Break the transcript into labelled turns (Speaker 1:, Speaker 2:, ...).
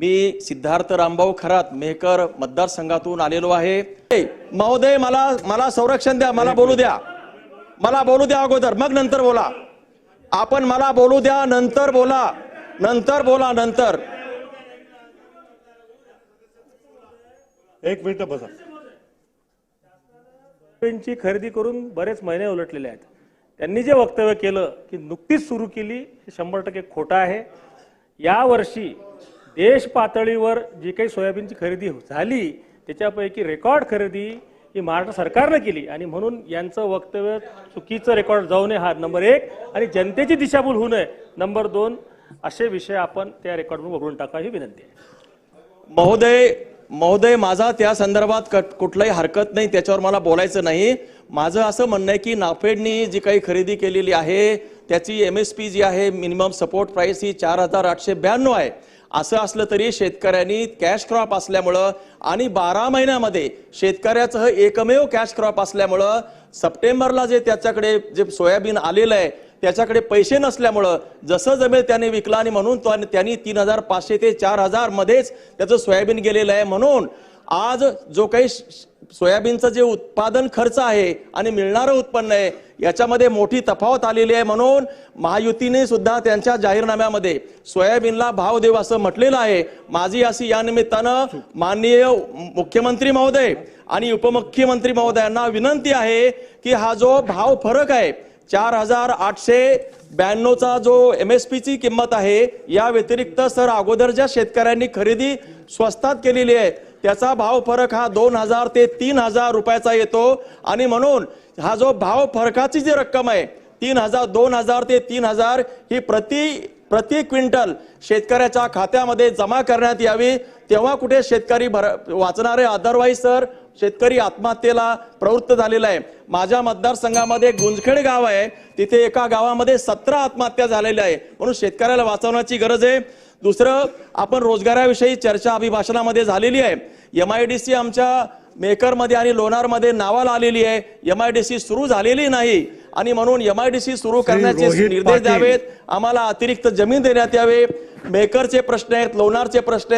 Speaker 1: मी सिद्धार्थ रामभाऊ खरात मेहकर मतदारसंघातून आलेलो आहे. महोदय मला मला संरक्षण द्या मला बोलू द्या. मला बोलू द्या अगोदर मग नंतर बोला. आपण मला बोलू द्या नंतर बोला. नंतर बोला नंतर.
Speaker 2: एक मिनिट बसा.
Speaker 3: पेनची खरेदी करून बरेच महिने उलटलेले आहेत. त्यांनी जे वक्तव्य केलं की नुकतीच सुरू केली हे शंभर टक्के खोटं आहे. यावर्षी देश पातळीवर जी काही सोयाबीनची खरेदी झाली त्याच्यापैकी रेकॉर्ड खरेदी ही महाराष्ट्र सरकारनं केली. आणि म्हणून यांचं वक्तव्य चुकीचं रेकॉर्ड जाऊ नये हा नंबर एक. आणि जनतेची दिशाभूल होऊ नये नंबर दोन असे विषय आपण त्या रेकॉर्डवर वगळून टाका ही विनंती आहे.
Speaker 1: महोदय महोदय माझा त्या संदर्भात कुठलाही हरकत नाही त्याच्यावर मला बोलायचं नाही. माझं असं म्हणणं आहे की नाफेडनी जी काही खरेदी केलेली आहे त्याची एम एस पी जी आहे मिनिमम सपोर्ट प्राईस ही चार हजार आठशे ब्याण्णव आहे. असं असलं तरी शेतकऱ्यांनी कॅश क्रॉप असल्यामुळं आणि बारा महिन्यामध्ये शेतकऱ्याचं एकमेव कॅश क्रॉप असल्यामुळं सप्टेंबरला जे त्याच्याकडे जे सोयाबीन आलेलं आहे त्याच्याकडे पैसे नसल्यामुळं जसं जमेल त्याने विकला आणि म्हणून त्यांनी तीन हजार पाचशे ते चार हजार मध्येच त्याचं सोयाबीन गेलेलं आहे म्हणून आज जो काही श- सोयाबीनचं जे उत्पादन खर्च आहे आणि मिळणारं उत्पन्न आहे याच्यामध्ये मोठी तफावत आलेली आहे म्हणून महायुतीने सुद्धा त्यांच्या जाहीरनाम्यामध्ये सोयाबीनला भाव देऊ असं म्हटलेलं आहे. माझी अशी या निमित्तानं माननीय मुख्यमंत्री महोदय आणि उपमुख्यमंत्री महोदयांना विनंती आहे की हा जो भाव फरक आहे चार हजार आठशे ब्याण्णवचा जो एम एस पीची किंमत आहे या व्यतिरिक्त सर अगोदर ज्या शेतकऱ्यांनी खरेदी स्वस्तात केलेली आहे त्याचा भाव फरक हा दोन हजार ते तीन हजार रुपयाचा येतो. आणि म्हणून हा जो भाव फरकाची जी रक्कम आहे तीन हजार दोन हजार ते तीन हजार ही प्रति प्रति क्विंटल शेतकऱ्याच्या खात्यामध्ये जमा करण्यात यावी. तेव्हा कुठे शेतकरी भर वाचणारे अदरवाईज सर शेतकरी आत्महत्येला प्रवृत्त झालेला आहे. माझ्या मतदारसंघामध्ये गुंजखेड गाव आहे. तिथे एका गावामध्ये सतरा आत्महत्या झालेल्या आहे. म्हणून शेतकऱ्याला वाचवण्याची गरज आहे. दुसरं आपण रोजगाराविषयी चर्चा अभिभाषणामध्ये झालेली आहे. एम आय डी सी आमच्या मेकरमध्ये आणि लोणारमध्ये नावाला आलेली आहे. एम आय डी सी सुरू झालेली नाही. आणि म्हणून एम आय डी सी सुरू करण्याचे निर्देश. द्यावेत. आम्हाला अतिरिक्त जमीन देण्यात यावे. मेकरचे प्रश्न आहेत लोणारचे प्रश्न आहेत.